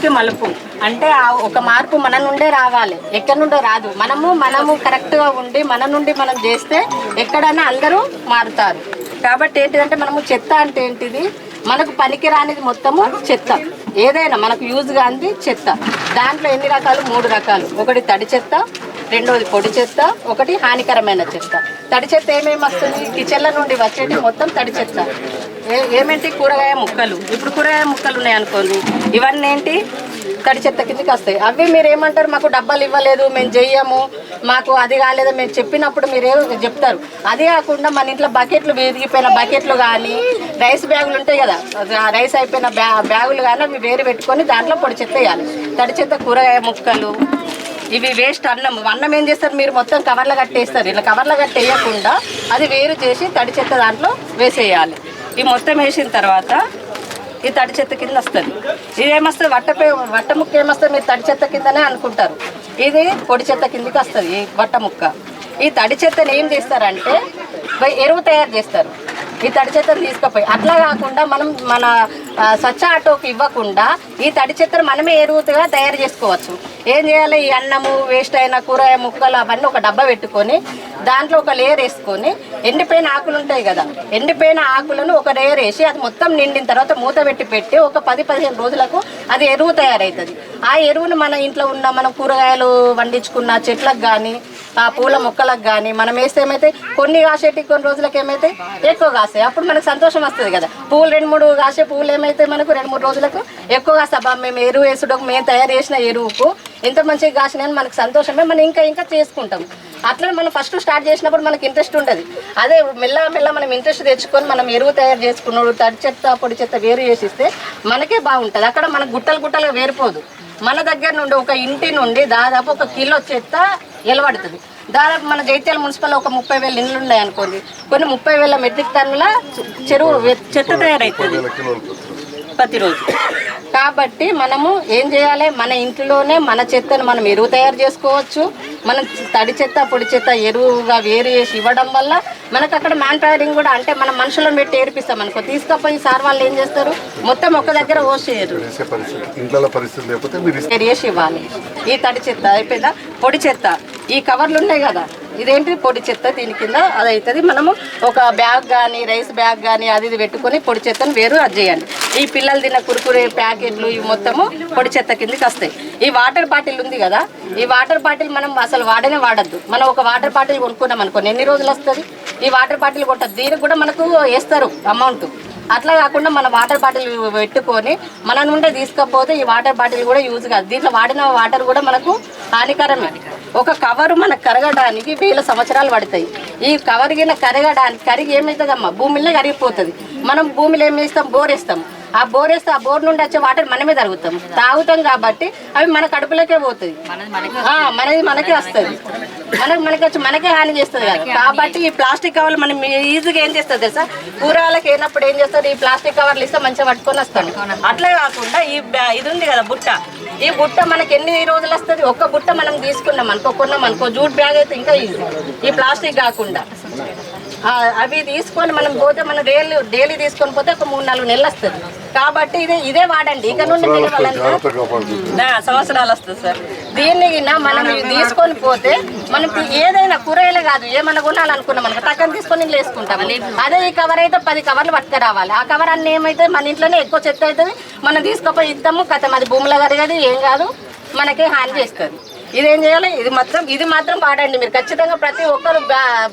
మార్పుకి మలుపు. అంటే ఆ ఒక మార్పు మన నుండే రావాలి. ఎక్కడి నుండో రాదు. మనము మనము కరెక్ట్గా ఉండి మన నుండి మనం చేస్తే ఎక్కడైనా అందరూ మారుతారు. కాబట్టి ఏంటిదంటే మనము చెత్త అంటే ఏంటిది? మనకు పనికిరానిది మొత్తము చెత్త. ఏదైనా మనకు యూజ్ కానిది చెత్త. దాంట్లో ఎన్ని రకాలు? మూడు రకాలు. ఒకటి తడి చెత్త రెండోది పొడి చెత్త ఒకటి హానికరమైన చెత్త. తడి చెత్త ఏమేమి వస్తుంది? కిచెన్ల నుండి వచ్చేటి మొత్తం తడి చెత్త. ఏ- ఏమేంటి? కూరగాయ ముక్కలు. ఇప్పుడు కూరగాయ ముక్కలు ఉన్నాయి అనుకోండి. ఇవన్నీ ఏంటి? తడి చెత్త కిందకి వస్తాయి. అవి మీరు ఏమంటారు? మాకు డబ్బాలు ఇవ్వలేదు మేము చెయ్యము. మాకు అది కాలేదు మేము చెప్పినప్పుడు మీరే చెప్తారు. అది కాకుండా మన ఇంట్లో బకెట్లు విరిగిపోయిన బకెట్లు కానీ రైస్ బ్యాగులు ఉంటాయి కదా. రైస్ అయిపోయిన బ్యా బ్యాగులు కానీ అవి వేరు పెట్టుకొని దాంట్లో పొడి చెత్త వేయాలి. తడి చెత్త కూరగాయ ముక్కలు ఇవి వేస్ట్ అన్నం. అన్నం ఏం చేస్తారు? మీరు మొత్తం కవర్లో కట్టేస్తారు. ఇలా కవర్లో కట్టేయకుండా అది వేరు చేసి తడి చెత్త దాంట్లో వేసేయాలి. ఈ మొత్తం వేసిన తర్వాత ఈ తడి చెత్త కింద వస్తుంది. ఇదేమొస్తుంది? వట్ట పే- వట్ట ముక్క ఏమొస్తుంది? మీరు తడి చెత్త కిందనే అనుకుంటారు. ఇది పొడి చెత్త కిందకి వస్తుంది ఈ వట్ట ముక్క. ఈ తడి చెత్తని ఏం చేస్తారంటే ఎరువు తయారు చేస్తారు. ఈ తడి చెత్తను తీసుకుపోయి. అట్లా కాకుండా మనం మన స్వచ్ఛ ఆటోకి ఇవ్వకుండా ఈ తడి చెత్తను మనమే ఎరువుగా తయారు చేసుకోవచ్చు. ఏం చేయాలి? ఈ అన్నము వేస్ట్ అయిన కూరగాయ ముక్కలు అవన్నీ ఒక డబ్బా పెట్టుకొని దాంట్లో ఒక లేయర్ వేసుకొని ఎండిపోయిన ఆకులు ఉంటాయి కదా ఎండిపోయిన ఆకులను ఒక లేయర్ వేసి అది మొత్తం నిండిన తర్వాత మూత పెట్టి పెట్టి ఒక పది పదిహేను రోజులకు అది ఎరువు తయారవుతుంది ఆ ఎరువును మన ఇంట్లో ఉన్న మనం కూరగాయలు వండించుకున్న చెట్లకు కానీ ఆ పూల మొక్కలకు కానీ మనం వేస్తే ఏమైతే కొన్ని కాసేటి కొన్ని రోజులకు ఏమైతే ఎక్కువ కాస్తాయి. అప్పుడు మనకు సంతోషం వస్తుంది కదా. పువ్వులు రెండు మూడు కాసే పువ్వులు ఏమైతే మనకు? రెండు మూడు రోజులకు ఎక్కువ కాస్తాయి అబ్బా మేము ఎరువు వేసుడు మేము తయారు చేసిన ఎరువుకు ఎంత మంచిగా కాసినాయని మనకు సంతోషమే. మనం ఇంకా ఇంకా చేసుకుంటాం. అట్లా మనం ఫస్ట్ స్టార్ట్ చేసినప్పుడు మనకి ఇంట్రెస్ట్ ఉండదు. అదే మెల్ల మెల్ల మనం ఇంట్రెస్ట్ తెచ్చుకొని మనం ఎరువు తయారు చేసుకున్నాడు తడి చెత్త పొడి చెత్త వేరు చేసిస్తే మనకే బాగుంటుంది. అక్కడ మనకు గుట్టలు గుట్టలుగా వేరిపోదు. మన దగ్గర నుండి ఒక ఇంటి నుండి దాదాపు ఒక కిలో చెత్త ఎలబడుతుంది దాదాపు మన జైత్యాల మున్సిపల్ ఒక ముప్పై వేల ఇండ్లు ఉన్నాయి అనుకోండి. కొన్ని ముప్పై వేల మెట్రిక్ టన్నుల చెరువు చెత్త తయారవుతుంది ప్రతిరోజు. కాబట్టి మనము ఏం చేయాలి? మన ఇంట్లోనే మన చెత్తను మనం ఎరువు తయారు చేసుకోవచ్చు. మనం తడి చెత్త పొడి చెత్త ఎరువుగా వేరు చేసి ఇవ్వడం వల్ల మనకు అక్కడ మ్యాన్ పవరింగ్ కూడా అంటే మనం మనుషులను పెట్టి ఏర్పిస్తాం అనుకో. తీసుకపోయి సార్ వాళ్ళు ఏం చేస్తారు? మొత్తం ఒక దగ్గర పోసేయరు చేసే పరిస్థితి ఇంట్లో పరిస్థితి లేకపోతే మీరు ఇస్తే వేసి ఇవ్వాలి. ఈ తడి చెత్త అయిపోయిందా? పొడి చెత్త. ఈ కవర్లు ఉన్నాయి కదా? ఇదేంటి పొడి చెత్త దీని కింద అది అవుతుంది మనము ఒక బ్యాగ్ కానీ రైస్ బ్యాగ్ కానీ అది ఇది పెట్టుకొని పొడి చెత్తను వేరు అది చేయండి ఈ పిల్లలు తిన్న కురుకురే ప్యాకెట్లు ఇవి మొత్తము పొడి చెత్త కిందకి వస్తాయి. ఈ వాటర్ బాటిల్ ఉంది కదా ఈ వాటర్ బాటిల్ మనం అసలు వాడనే వాడద్దు. మనం ఒక వాటర్ బాటిల్ కొనుక్కున్నాం అనుకోండి ఎన్ని రోజులు వస్తుంది? ఈ వాటర్ బాటిల్ కొట్టదు దీనికి కూడా మనకు వేస్తారు అమౌంట్. అట్లా కాకుండా మన వాటర్ బాటిల్ పెట్టుకొని మన నుండే తీసుకపోతే ఈ వాటర్ బాటిల్ కూడా యూజ్ కాదు. దీంట్లో వాడిన వాటర్ కూడా మనకు హానికరమే. ఒక కవరు మనకు కరగడానికి వేల సంవత్సరాలు పడతాయి. ఈ కవర్ గిన కరగడానికి కరిగి ఏమవుతుందమ్మా భూమిలో కరిగిపోతుంది. మనం భూమిలో ఏం వేస్తాం? బోర్ వేస్తాం. ఆ బోర్ వేస్తే ఆ బోర్ నుండి వచ్చే వాటర్ మనమే తాగుతాం తాగుతాం కాబట్టి అవి మన కడుపులోకే పోతుంది మనది మనకే వస్తుంది. మనకి మనకి వచ్చి మనకే హాని చేస్తుంది కదా. కాబట్టి ఈ ప్లాస్టిక్ కవర్లు మనం ఈజీగా ఏం చేస్తుంది తెలుసా? కూరగాయలకు అయినప్పుడు ఏం చేస్తారు? ఈ ప్లాస్టిక్ కవర్లు ఇస్తే మంచిగా పట్టుకొని వస్తాను అట్లే కాకుండా ఈ ఇది ఉంది కదా బుట్ట. ఈ బుట్ట మనకి ఎన్ని రోజులు వస్తుంది? ఒక్క బుట్ట మనం తీసుకున్నాం అనుకో కొన్నాం అనుకో జూట్ బ్యాగ్ అయితే ఇంకా ఈ ప్లాస్టిక్ కాకుండా. అవి తీసుకొని మనం పోతే మనం డైలీ డైలీ తీసుకొని పోతే ఒక మూడు నాలుగు నెలలు వస్తుంది. కాబట్టి ఇదే ఇదే వాడండి. ఇక నుండి సంవత్సరాలు వస్తుంది సార్. దీన్ని మనం ఇవి తీసుకొని పోతే మనకి ఏదైనా కూరగాయలు కాదు ఏమన్నా కొనాలనుకున్నాం మనకి టక్కన తీసుకొని ఇంట్లో వేసుకుంటాం అదే ఈ కవర్ అయితే పది కవర్లు పట్టుకురావాలి. ఆ కవర్ అన్ని ఏమైతే మన ఇంట్లోనే ఎక్కువ చెత్త అవుతుంది మనం తీసుకుపోయి ఇద్దాము కథ అది భూమిలో కరగదు ఏం కాదు మనకి హాని చేస్తుంది. ఇదేం చేయాలి? ఇది మొత్తం ఇది మాత్రం వాడండి మీరు. ఖచ్చితంగా ప్రతి ఒక్కరు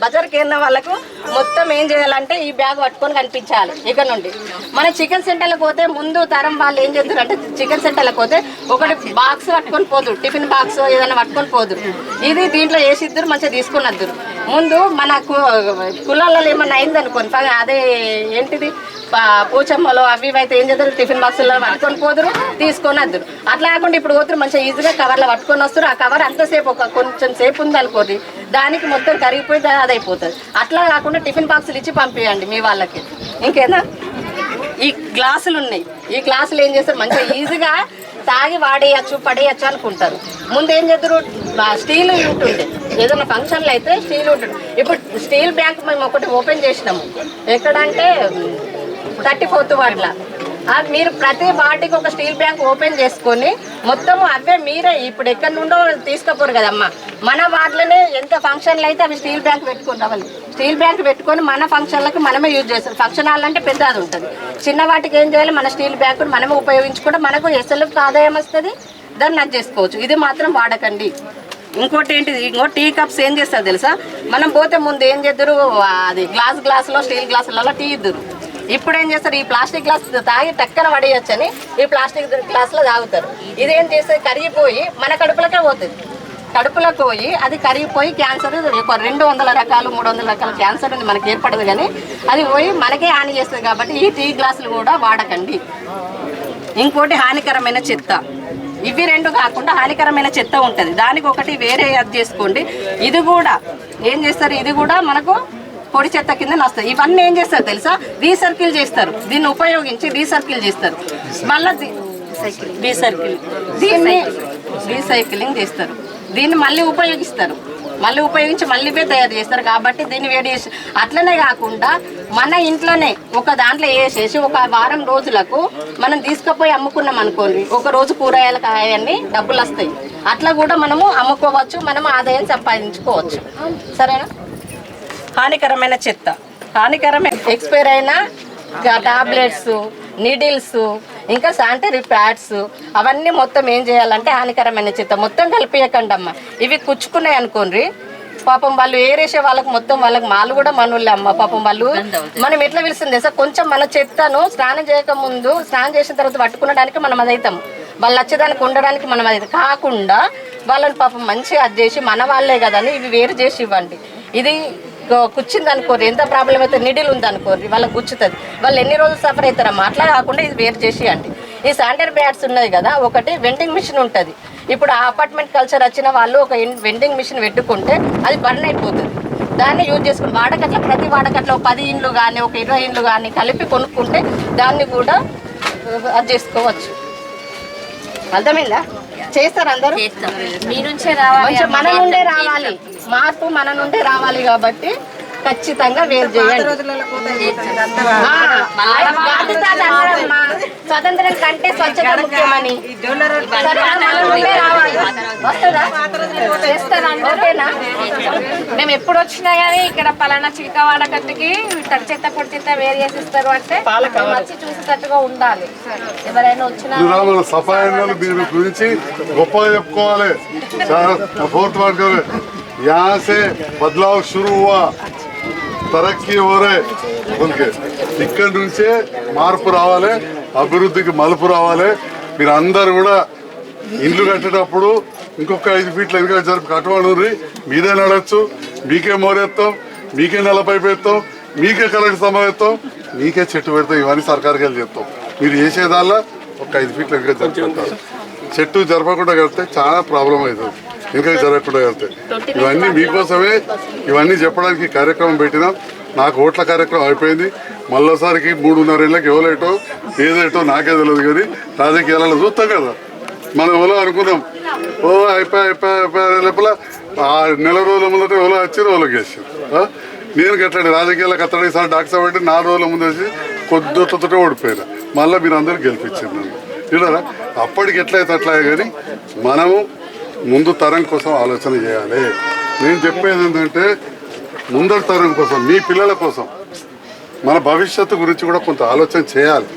బజార్కి వెళ్ళిన వాళ్ళకు మొత్తం ఏం చేయాలంటే ఈ బ్యాగ్ పట్టుకొని కనిపించాలి ఇక్కడ నుండి. మన చికెన్ సెంటర్లకు పోతే ముందు తరం వాళ్ళు ఏం చేస్తారు అంటే చికెన్ సెంటర్లకు పోతే ఒకటి బాక్స్ పట్టుకొని పోదురు టిఫిన్ బాక్స్ ఏదైనా పట్టుకొని పోదురు ఇది దీంట్లో వేసిద్దరు మంచిగా తీసుకున్నద్దురు ముందు మన కు- కులాలలో ఏమన్నా అయిందనుకోండి అదే ఏంటిది? పూచమ్మలు పూచమ్మలో అవి అయితే ఏం చేస్తారు? టిఫిన్ బాక్సుల్లో పట్టుకొని పోదురు తీసుకొని వద్దురు. అట్లా కాకుండా ఇప్పుడు పోతురు మంచిగా ఈజీగా కవర్లో పట్టుకొని వస్తారు. ఆ కవర్ అంతసేపు ఒక కొంచెం సేపు ఉంది దానికి మొత్తం కరిగిపోయి అదైపోతుంది. అది అయిపోతుంది అట్లా కాకుండా టిఫిన్ బాక్సులు ఇచ్చి పంపించండి మీ వాళ్ళకి. ఇంకేనా? ఈ గ్లాసులు ఉన్నాయి ఈ గ్లాసులు ఏం చేస్తారు? మంచిగా ఈజీగా తాగి వాడేయచ్చు పడేయచ్చు అనుకుంటారు. ముందు ఏం చేద్దరు స్టీల్ ఉంటుండే. ఏదైనా ఫంక్షన్లు అయితే స్టీల్ ఉంటుంది ఇప్పుడు స్టీల్ బ్యాంక్ మేము ఒకటి ఓపెన్ చేసినాము. ఎక్కడంటే థర్టీ ఫోర్త్ వార్డ్లో. మీరు ప్రతి వాటికి ఒక స్టీల్ బ్యాంక్ ఓపెన్ చేసుకొని మొత్తం అవే మీరే ఇప్పుడు ఎక్కడి నుండో తీసుకోపోరు కదమ్మా. మన వాటిలోనే ఎంత ఫంక్షన్లు అయితే అవి స్టీల్ బ్యాంక్ పెట్టుకుంటాం స్టీల్ బ్యాంక్ పెట్టుకొని మన ఫంక్షన్లకు మనమే యూజ్ చేస్తాం ఫంక్షన్ హాల్ అంటే పెద్ద అది ఉంటుంది. చిన్న వాటికి ఏం చేయాలి? మన స్టీల్ బ్యాంకుని మనమే ఉపయోగించుకుంటే మనకు ఎస్ఎల్ఎఫ్ ఆదాయం వస్తుంది దాన్ని అది చేసుకోవచ్చు. ఇది మాత్రం వాడకండి. ఇంకోటి ఏంటిది? ఇంకో టీ కప్స్ ఏం చేస్తారు తెలుసా? మనం పోతే ముందు ఏం చేద్దరు? అది గ్లాస్ గ్లాసులో స్టీల్ గ్లాసులలో టీ ఇద్దరు. ఇప్పుడు ఏం చేస్తారు? ఈ ప్లాస్టిక్ గ్లాస్ తాగి టక్కన పడేయచ్చని ఈ ప్లాస్టిక్ గ్లాస్లో తాగుతారు. ఇదేం చేస్తే కరిగిపోయి మన కడుపులకే పోతుంది. కడుపులోకి పోయి అది కరిగిపోయి క్యాన్సర్ ఒక రెండు వందల రకాలు మూడు వందల రకాల క్యాన్సర్ ఉంది మనకి ఏర్పడదు కానీ అది పోయి మనకే హాని చేస్తుంది కాబట్టి ఈ టీ గ్లాసులు కూడా వాడకండి. ఇంకోటి హానికరమైన చెత్త. ఇవి రెండు కాకుండా హానికరమైన చెత్త ఉంటుంది. దానికి ఒకటి వేరే అది చేసుకోండి. ఇది కూడా ఏం చేస్తారు? ఇది కూడా మనకు పొడి చెత్త కింద వస్తుంది ఇవన్నీ ఏం చేస్తారు తెలుసా? రీసర్కిల్ చేస్తారు. దీన్ని ఉపయోగించి రీసర్కిల్ చేస్తారు. మళ్ళీ రీసర్కిల్ దీన్ని రీసైక్లింగ్ చేస్తారు. దీన్ని మళ్ళీ ఉపయోగిస్తారు. మళ్ళీ ఉపయోగించి మళ్ళీ తయారు చేస్తారు. కాబట్టి దీన్ని వేడి చేసి అట్లనే కాకుండా మన ఇంట్లోనే ఒక దాంట్లో వేసేసి ఒక వారం రోజులకు మనం తీసుకుపోయి అమ్ముకున్నాం అనుకోండి. ఒక రోజు కూరగాయల కాయన్ని డబ్బులు వస్తాయి. అట్లా కూడా మనము అమ్ముకోవచ్చు. మనం ఆదాయం సంపాదించుకోవచ్చు. సరేనా? హానికరమైన చెత్త. హానికరమైన ఎక్స్పైర్ అయిన టాబ్లెట్స్ నీడిల్స్ ఇంకా శానిటరీ ప్యాడ్స్ అవన్నీ మొత్తం ఏం చేయాలంటే హానికరమైన చెత్త మొత్తం కలిపియకండి అమ్మ. ఇవి కుచ్చుకున్నాయి అనుకోండి పాపం వాళ్ళు ఏరేసే వాళ్ళకి మొత్తం వాళ్ళకి మాలు కూడా మనోళ్ళే అమ్మ. పాపం వాళ్ళు మనం ఎట్లా పిలుస్తుంది సార్ కొంచెం మన చెత్తను స్నానం చేయక ముందు స్నానం చేసిన తర్వాత పట్టుకునడానికి మనం అది అవుతాం వాళ్ళు వచ్చేదానికి ఉండడానికి మనం అది కాకుండా వాళ్ళని పాపం మంచిగా అది చేసి మన వాళ్ళే కదా అని ఇవి వేరు చేసి ఇవ్వండి. ఇది కూర్చుంది అనుకోరు ఎంత ప్రాబ్లం అయితే నిడిల్ ఉంది అనుకోరు వాళ్ళకి గుచ్చుతుంది. వాళ్ళు ఎన్ని రోజులు సఫర్ అవుతారమ్మా అట్లా కాకుండా ఇది వేరు చేసి అండి ఈ శానిటరీ ప్యాడ్స్ ఉన్నది కదా ఒకటి వెండింగ్ మిషన్ ఉంటుంది. ఇప్పుడు ఆ అపార్ట్మెంట్ కల్చర్ వచ్చిన వాళ్ళు ఒక వెండింగ్ మిషన్ పెట్టుకుంటే అది బర్న్ అయిపోతుంది. దాన్ని యూజ్ చేసుకుని వాడకట్ల ప్రతి వాడకట్ల ఒక పది ఇండ్లు కానీ ఒక ఇరవై ఇండ్లు కానీ కలిపి కొనుక్కుంటే దాన్ని కూడా అది చేసుకోవచ్చు. అర్థమైందా? చేస్తారు అందరూ? మీ నుంచే రావాలి మన నుండే రావాలి. మార్పు మన నుండే రావాలి కాబట్టి ఖచ్చితంగా వేరు చేయండి. స్వతంత్రం కంటే స్వచ్ఛత ముఖ్యమని. ఓకేనా? మేము ఎప్పుడు వచ్చినా కానీ ఇక్కడ పలానా చిలకవాడ కట్టుకి తడి చెత్త పొడి చెత్త వేరు చేసి ఇస్తారు అంటే వచ్చి చూసేటట్టుగా ఉండాలి. ఎవరైనా వచ్చినా సఫాయి గురించి గొప్పగా చెప్పుకోవాలి. ఫోర్త్ వార్డ్ గారు. यहाँ से बदलाव शुरू हुआ तरक्की हो रहे ఉనికి ఇక్కడి నుంచే మార్పు రావాలి అభివృద్ధికి మలుపు రావాలి మీరు అందరు కూడా ఇల్లు కట్టేటప్పుడు ఇంకొక ఐదు ఫీట్ల వెనుక జరిపి కట్టమని మీరే నడవచ్చు మీకే మోరెత్తాం మీకే నెలపై పెడతాం మీకే కరెంట్ సమయత్తాం మీకే చెట్టు పెడతాం ఇవన్నీ సర్కార్కి వెళ్ళి చెప్తాం మీరు చేసేదాల్లా ఒక ఐదు ఫీట్ల వెనుక జరుపుకుంటారు చెట్టు జరపకుండా వెళ్తే చాలా ప్రాబ్లం అవుతుంది ఇంకా జరగకుండా వెళ్తే. ఇవన్నీ మీకోసమే ఇవన్నీ చెప్పడానికి కార్యక్రమం పెట్టినాం. నాకు ఓట్ల కార్యక్రమం అయిపోయింది. మళ్ళోసారికి మూడున్నరేళ్ళకి ఎవరేటో ఏదేటో నాకే తెలియదు కానీ రాజకీయాలలో చూస్తాం కదా. మనం ఎవరో అనుకున్నాం. ఓ అయిపోయి అయిపోయి అయిపోయి లోపల ఆ నెల రోజుల ముందట ఎవరో వచ్చి ఎవరో వేసారు నేను కట్టండి రాజకీయాలకు అత్తడి సార్ డాక్టర్ సార్ అంటే నాలుగు రోజుల ముందు వచ్చి కొద్దితో ఓడిపోయినా. మళ్ళీ మీరు అందరూ గెలిపించారు నన్ను. చూడరా అప్పటికి ఎట్లయితే అట్లా కానీ మనము ముందు తరం కోసం ఆలోచన చేయాలి. నేను చెప్పేది ఏంటంటే ముందరి తరం కోసం మీ పిల్లల కోసం మన భవిష్యత్తు గురించి కూడా కొంత ఆలోచన చేయాలి.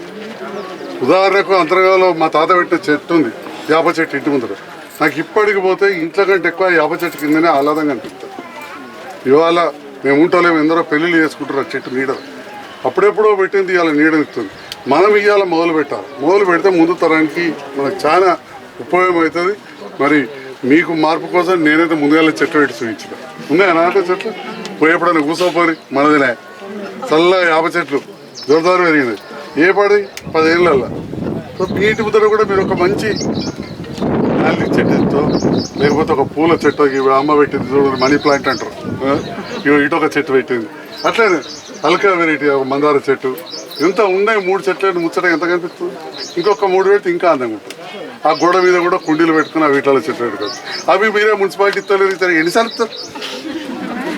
ఉదాహరణకు అంతర్గాలో మా తాత పెట్టిన చెట్టు ఉంది యాప చెట్టు ఇంటి ముందర. నాకు ఇప్పటికి పోతే ఇంట్లో కంటే ఎక్కువ యాప చెట్టు కిందనే ఆహ్లాదంగా అనిపిస్తుంది. ఇవాళ మేము ఉంటలేము ఎందరో పెళ్ళిళ్ళు చేసుకుంటారు చెట్టు నీడ. అప్పుడెప్పుడో పెట్టింది ఇవాళ నీడనిస్తుంది మనం ఇవాళ మొదలు పెట్టాలి మొదలు పెడితే ముందు తరానికి మనకు చాలా ఉపయోగం అవుతుంది. మరి మీకు మార్పు కోసం నేనైతే ముందుగా చెట్టు పెట్టి చూపించిన. ఉన్నాయా నాటే చెట్లు? పోయేప్పుడైనా కూసోపోని మనదినే చల్లగా యాప చెట్లు. జోరుదారు పెరిగింది ఏ పడి? పదేళ్ళల్లో. సో మీ ఇంటి కూడా మీరు ఒక మంచి నాలుగు చెట్టు లేకపోతే ఒక పూల చెట్టు అమ్మ పెట్టింది చూడండి మనీ ప్లాంట్ అంటారు. ఇటు ఒక చెట్టు పెట్టింది. అట్లనే అల్కా వెరైటీ ఒక మందార చెట్టు. ఎంత ఉన్నాయి మూడు చెట్లు ముచ్చట ఎంత కనిపిస్తుంది? ఇంకొక మూడు పెడితే ఇంకా అందంగా ఉంటుంది. ఆ గోడ మీద కూడా కుండీలు పెట్టుకుని ఆ వీటిలో చెట్లు పెట్టుకోవచ్చు అవి మీరే మున్సిపాలిటీ ఇస్తలేరు ఇస్తారు ఎన్నిసార్లు ఇస్తారు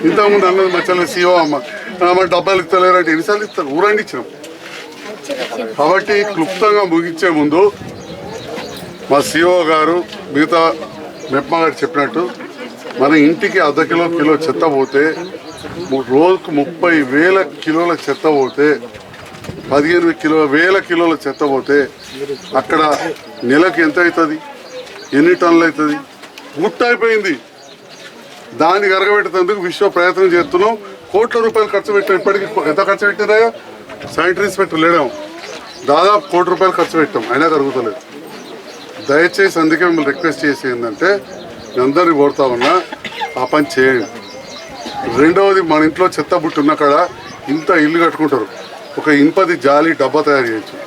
ఇంతకుముందు అన్నది మధ్యలో సీఓ అమ్మ అమ్మ డబ్బాలు ఇస్తలేరు అంటే ఎన్నిసార్లు ఇస్తారు? ఊరండి ఇచ్చినాం. కాబట్టి క్లుప్తంగా ముగించే ముందు మా సిఓ గారు మిగతా మెప్మా గారు చెప్పినట్టు మన ఇంటికి అర్ధ కిలో కిలో చెత్త పోతే రోజుకు ముప్పై వేల కిలోల చెత్త పోతే పదిహేను కిలో వేల కిలోల చెత్త పోతే అక్కడ నెలకు ఎంత అవుతుంది? ఎన్ని టన్నులు అవుతుంది? గుట్ట అయిపోయింది దాన్ని కరగబెట్టేందుకు విశ్వ ప్రయత్నం చేస్తున్నాం. కోట్ల రూపాయలు ఖర్చు పెట్టాం. ఇప్పటికి ఎంత ఖర్చు పెట్టినాయో? Sanitary inspector లేడాం. దాదాపు కోటి రూపాయలు ఖర్చు పెట్టాం. అయినా కరుగుతలేదు. దయచేసి అందుకే మిమ్మల్ని రిక్వెస్ట్ చేసి ఏంటంటే అందరినీ కోరుతా ఉన్నా ఆ పని చేయండి. రెండవది మన ఇంట్లో చెత్త బుట్టి ఉన్న కాడ ఇంత ఇల్లు కట్టుకుంటారు. ఒక ఇనుపది జాలి డబ్బా తయారు చేయొచ్చు.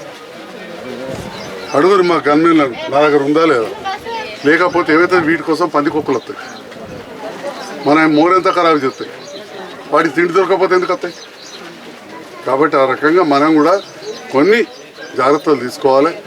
అడుగురు మా గన్మెన్లను నా దగ్గర ఉందా లేదా? లేకపోతే ఏవైతే వీటి కోసం పంది కుక్కలు వస్తాయి? మన మోరెంత ఖరాబ్ చేస్తాయి? వాటికి తిండి దొరకకపోతే ఎందుకు వస్తాయి? కాబట్టి ఆ రకంగా మనం కూడా కొన్ని జాగ్రత్తలు తీసుకోవాలి.